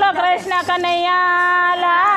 బోలో Krishna కన్నయ్యాలా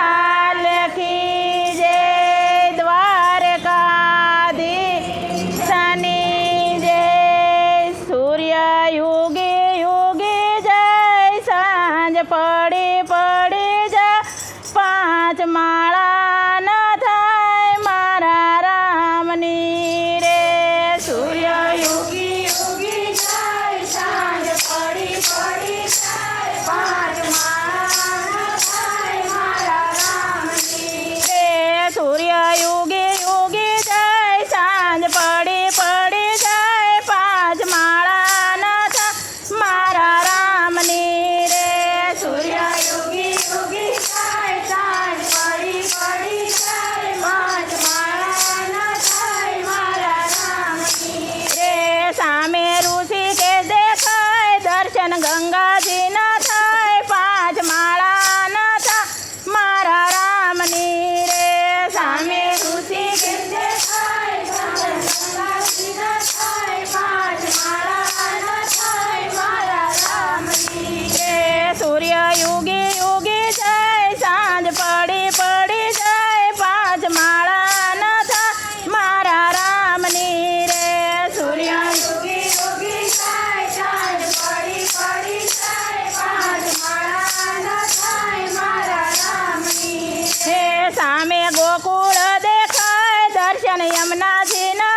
i'm a Yamanazi, no.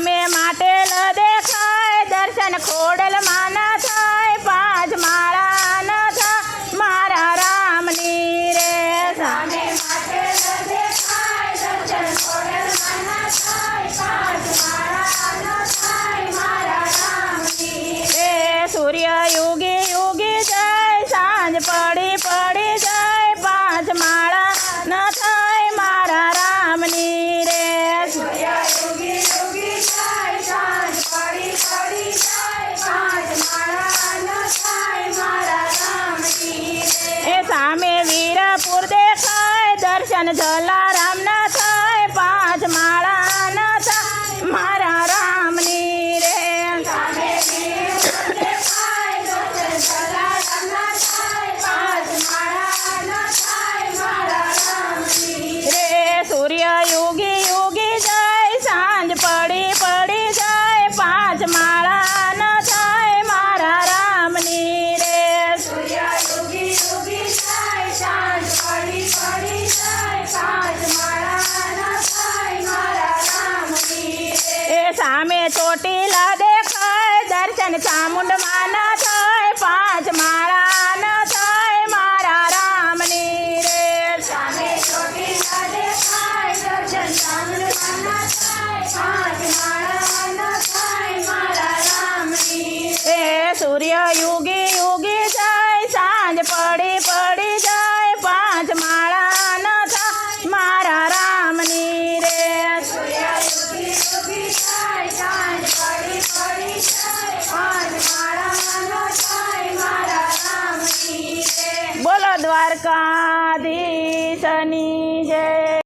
સામે માટેલ દેખાય દર્શન ખોડલ માના વતન જલારામના અને ચામુંડ માન થાય પાંચ મારા ન થાય મારા રામની રે. સૂર્ય યુગી